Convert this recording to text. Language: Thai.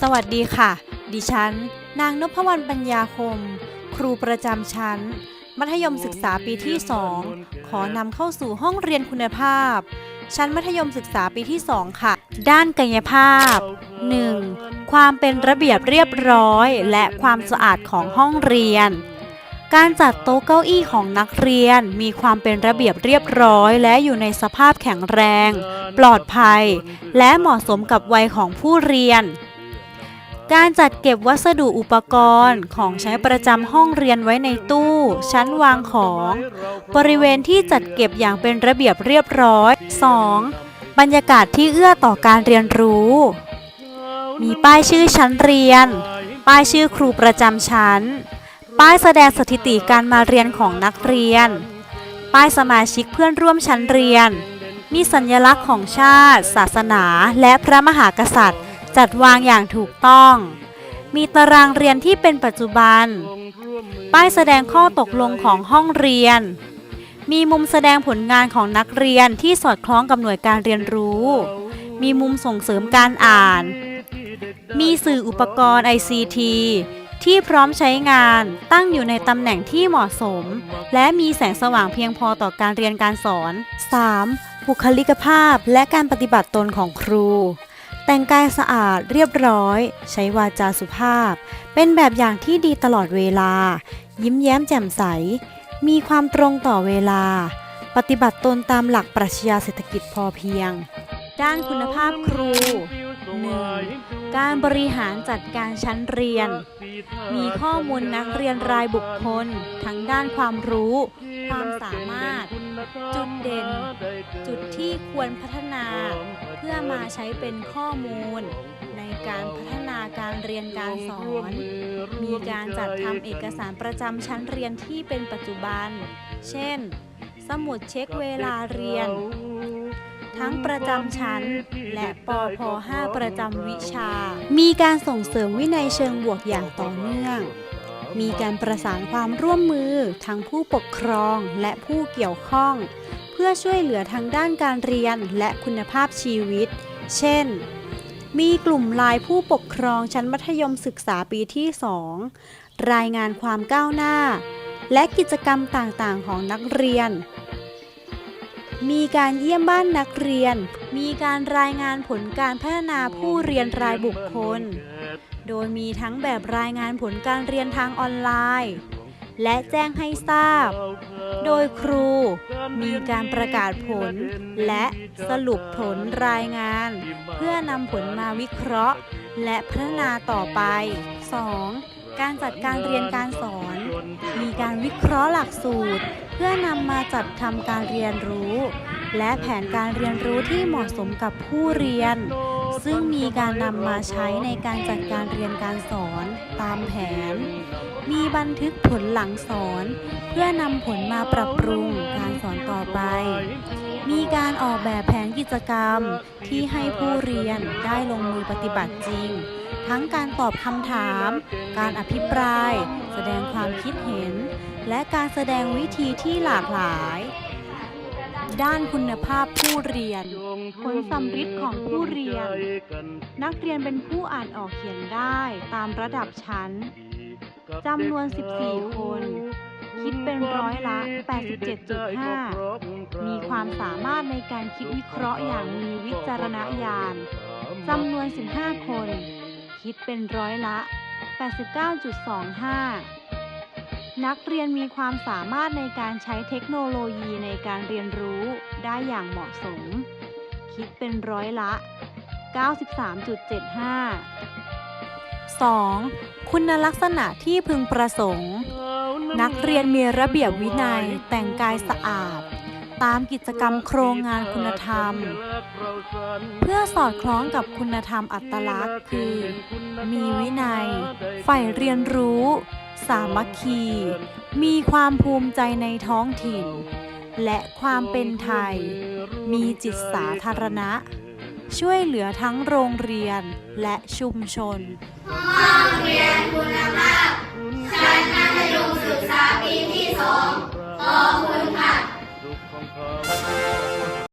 สวัสดีค่ะ ดิฉัน นางนพวรรณปัญญาคม ครูประจำชั้น มัธยมศึกษาปีที่ 2 ขอนำเข้าสู่ห้องเรียนคุณภาพ ชั้นมัธยมศึกษาปีที่ 2 ค่ะ ด้านกายภาพ 1. ความเป็นระเบียบเรียบร้อย และความสะอาดของห้องเรียน การจัดโต๊ะเก้าอี้ของนักเรียนมีความเป็นระเบียบเรียบร้อย และอยู่ในสภาพแข็งแรง ปลอดภัย และเหมาะสมกับวัยของผู้เรียน การจัดเก็บวัสดุอุปกรณ์ของใช้ประจำห้องเรียนไว้ในตู้ ชั้นวางของ บริเวณที่จัดเก็บอย่างเป็นระเบียบเรียบร้อย 2. บรรยากาศที่เอื้อต่อการเรียนรู้ มีป้ายชื่อชั้นเรียน ป้ายชื่อครูประจำชั้น ป้ายแสดงสถิติการมาเรียนของนักเรียน ป้ายสมาชิกเพื่อนร่วมชั้นเรียน มีสัญลักษณ์ของชาติ ศาสนา และพระมหากษัตริย์ จัดวางอย่างถูกต้อง มีตารางเรียนที่เป็นปัจจุบัน ป้ายแสดงข้อตกลงของห้องเรียน มีมุมแสดงผลงานของนักเรียนที่สอดคล้องกับหน่วยการเรียนรู้ มีมุมส่งเสริมการอ่าน มีสื่ออุปกรณ์ ICT ที่พร้อมใช้งานตั้งอยู่ในตำแหน่งที่เหมาะสม และมีแสงสว่างเพียงพอต่อการเรียนการสอน 3. บุคลิกภาพและการปฏิบัติตนของครู แต่งกายสะอาดเรียบร้อย ใช้วาจาสุภาพ เป็นแบบอย่างที่ดีตลอดเวลา ยิ้มแย้มแจ่มใส มีความตรงต่อเวลา ปฏิบัติตนตามหลักปรัชญาเศรษฐกิจพอเพียง ด้านคุณภาพครู 1. การบริหารจัดการชั้นเรียน มีข้อมูลนักเรียนรายบุคคล ทั้งด้านความรู้ ความสามารถ จุดเด่น จุดที่ควรพัฒนา พื่อมาใช้เป็นข้อมูล ในการพัฒนาการเรียนการสอน มีการจัดทำเอกสารประจำชั้นเรียนที่เป็นปัจจุบัน เช่น สมุดเช็คเวลาเรียน ทั้งประจำชั้น และปพ5ประจำวิชา มีการส่งเสริมวินัยเชิงบวกอย่างต่อเนื่องมีการประสานความร่วมมือทั้งผู้ปกครองและผู้เกี่ยวข้อง พื่อช่วยเหลือทางด้านการเรียนและคุณภาพชีวิต เช่น มีกลุ่มลายผู้ปกครองชั้นมัธยมศึกษาปีที่ 2 รายงานความก้าวหน้า และกิจกรรมต่างๆ ของนักเรียน มีการเยี่ยมบ้านนักเรียน มีการรายงานผลการพัฒนาผู้เรียนรายบุคคล โดยมีทั้งแบบรายงานผลการเรียนทางออนไลน์ และแจ้งให้ทราบ โดยครูมีการประกาศผล และสรุปผลรายงาน เพื่อนำผลมาวิเคราะห์ และพัฒนาต่อไป 2. การจัดการเรียนการสอน มีการวิเคราะห์หลักสูตร เพื่อนำมาจัดทำการเรียนรู้ และแผนการเรียนรู้ที่เหมาะสมกับผู้เรียนซึ่งมีการนำมาใช้ในการจัดการเรียนการสอนตามแผน มีบันทึกผลหลังสอน เพื่อนำผลมาปรับปรุงการสอนต่อไป มีการออกแบบแผนกิจกรรมที่ให้ผู้เรียนได้ลงมือปฏิบัติจริง ทั้งการตอบคำถาม การอภิปราย แสดงความคิดเห็น และการแสดงวิธีที่หลากหลาย ด้านคุณภาพผู้เรียน ผลสำฤทธิ์ของผู้เรียน นักเรียนเป็นผู้อ่านออกเขียนได้ตามระดับชั้น จำนวน 14 คน คิดเป็นร้อยละ 87.5 มีความสามารถในการคิดวิเคราะห์อย่างมีวิจารณญาณจำนวน 15 คน คิดเป็นร้อยละ 89.25 นักเรียนมีความสามารถในการใช้เทคโนโลยีในการเรียนรู้ได้อย่างเหมาะสม คิดเป็นร้อยละ 93.75 2. คุณลักษณะที่พึงประสงค์ นักเรียนมีระเบียบวินัยแต่งกายสะอาด ตามกิจกรรมโครงงานคุณธรรม เพื่อสอดคล้องกับคุณธรรมอัตลักษณ์คือ มีวินัย ใฝ่เรียนรู้ สามัคคี มีความภูมิใจในท้องถิ่น และความเป็นไทย มีจิตสาธารณะ ช่วยเหลือทั้งโรงเรียนและชุมชน